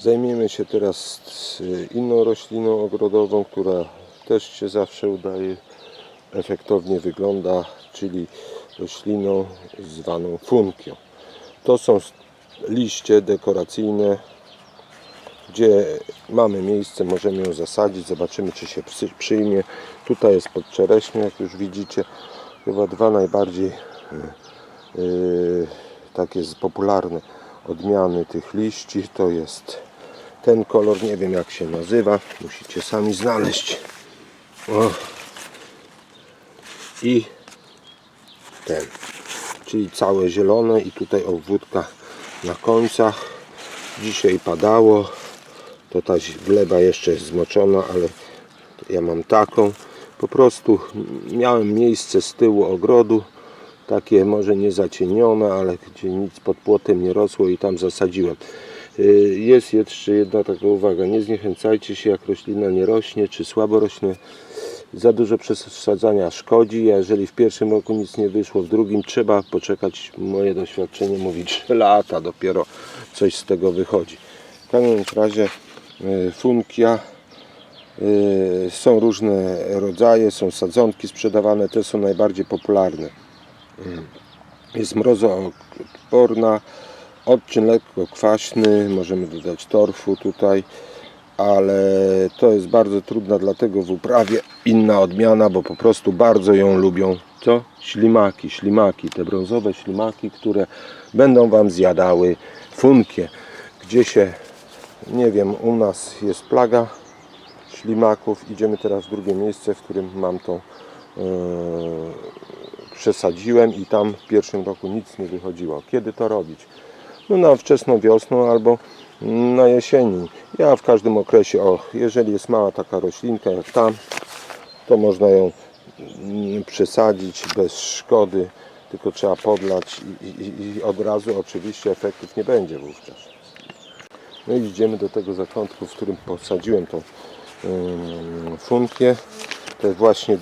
Zajmiemy się teraz y, inną rośliną ogrodową, która też się zawsze udaje, efektownie wygląda, czyli rośliną zwaną funkią. To są liście dekoracyjne, gdzie mamy miejsce, możemy ją zasadzić, zobaczymy czy się przyjmie. Tutaj jest podczereśnie, jak już widzicie, chyba dwa najbardziej yy, takie popularne odmiany tych liści to jest ten kolor, nie wiem jak się nazywa, musicie sami znaleźć. O. I ten, czyli całe zielone i tutaj obwódka na końcach. Dzisiaj padało, to ta gleba jeszcze jest zmoczona, ale ja mam taką. Po prostu miałem miejsce z tyłu ogrodu, takie może nie zacienione, ale gdzie nic pod płotem nie rosło i tam zasadziłem. Y, Jest jeszcze jedna taka uwaga, nie zniechęcajcie się jak roślina nie rośnie, czy słabo rośnie. Za dużo przesadzania szkodzi, a jeżeli w pierwszym roku nic nie wyszło, w drugim trzeba poczekać, moje doświadczenie mówi 3 lata, dopiero coś z tego wychodzi. W każdym razie y, funkia, y, są różne rodzaje, są sadzonki sprzedawane, te są najbardziej popularne. Jest mrozoodporna, odczyn lekko kwaśny, możemy dodać torfu tutaj, ale to jest bardzo trudna dlatego w uprawie inna odmiana, bo po prostu bardzo ją lubią co? Ślimaki, ślimaki, te brązowe ślimaki, które będą Wam zjadały funkie, gdzie się, nie wiem, u nas jest plaga ślimaków, idziemy teraz w drugie miejsce, w którym mam tą e, przesadziłem i tam w pierwszym roku nic nie wychodziło. Kiedy to robić? No na wczesną wiosną albo na jesieni. Ja w każdym okresie, o, jeżeli jest mała taka roślinka jak tam, to można ją mm, przesadzić bez szkody, tylko trzeba podlać i, i, i od razu oczywiście efektów nie będzie wówczas. No i idziemy do tego zakątku, w którym posadziłem tą ym, funkię. To jest właśnie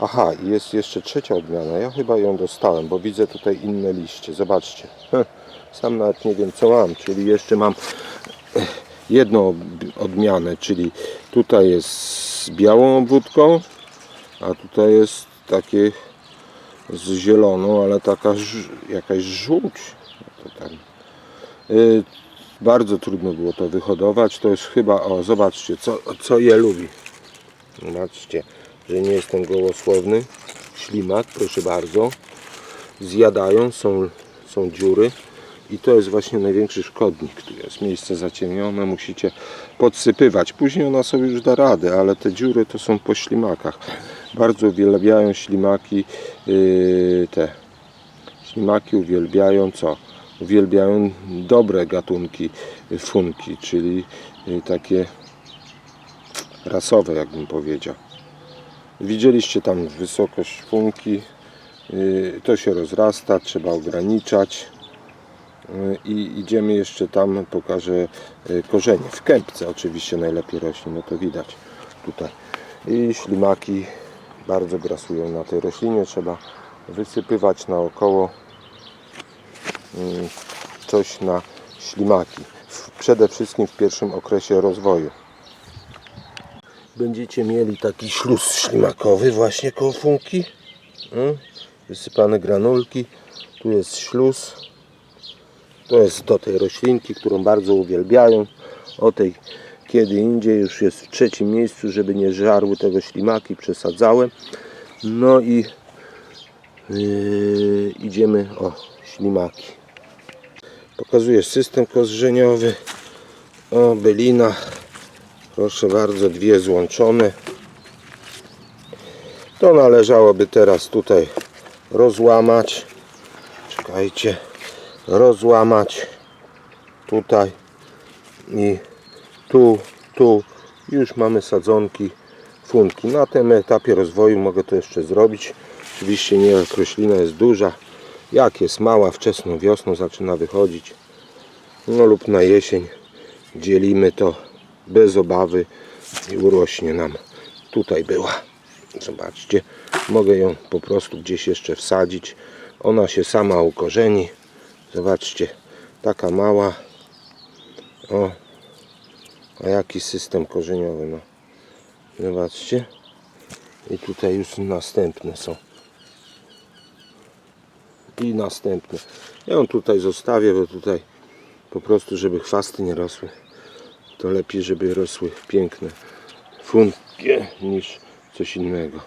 Aha, jest jeszcze trzecia odmiana. Ja chyba ją dostałem, bo widzę tutaj inne liście. Zobaczcie. Sam nawet nie wiem co mam, czyli jeszcze mam eh, jedną odmianę, czyli tutaj jest z białą obwódką, a tutaj jest takie z zieloną, ale taka jakaś żółć. Y, bardzo trudno było to wyhodować. To jest chyba, o zobaczcie, co, co je lubi. Zobaczcie, że nie jestem gołosłowny. Ślimak, proszę bardzo. Zjadają, są, są dziury. I to jest właśnie największy szkodnik. Tu jest miejsce zacienione, musicie podsypywać. Później ona sobie już da radę, ale te dziury to są po ślimakach. Bardzo uwielbiają ślimaki yy, te. Ślimaki uwielbiają co? Uwielbiają dobre gatunki funki, czyli yy, takie rasowe, jakbym powiedział. Widzieliście tam wysokość funki. Yy, To się rozrasta, trzeba ograniczać. Yy, I idziemy jeszcze tam, pokażę yy, korzenie. W kępce oczywiście najlepiej rośnie, no to widać tutaj. I ślimaki bardzo grasują na tej roślinie. Trzeba wysypywać naokoło yy, coś na ślimaki. Przede wszystkim w pierwszym okresie rozwoju będziecie mieli taki śluz ślimakowy właśnie koło funki. Wysypane granulki. Tu jest śluz. To jest do tej roślinki, którą bardzo uwielbiają. O tej kiedy indziej już jest w trzecim miejscu, żeby nie żarły tego ślimaki. Przesadzałem. No i yy, idziemy o ślimaki. Pokazuję system korzeniowy. O, bylina. Proszę bardzo, dwie złączone. To należałoby teraz tutaj rozłamać. Czekajcie. Rozłamać. Tutaj. I tu, tu. Już mamy sadzonki funki. Na tym etapie rozwoju mogę to jeszcze zrobić. Oczywiście nie jak roślina jest duża. Jak jest mała, wczesną wiosną zaczyna wychodzić. No lub na jesień dzielimy to bez obawy i urośnie nam. Tutaj była. Zobaczcie, mogę ją po prostu gdzieś jeszcze wsadzić. Ona się sama ukorzeni. Zobaczcie, taka mała. O, A jaki system korzeniowy, no. Zobaczcie. I tutaj już następne są. I następne. Ja ją tutaj zostawię, bo tutaj po prostu, żeby chwasty nie rosły. To lepiej, żeby rosły piękne funkie niż coś innego.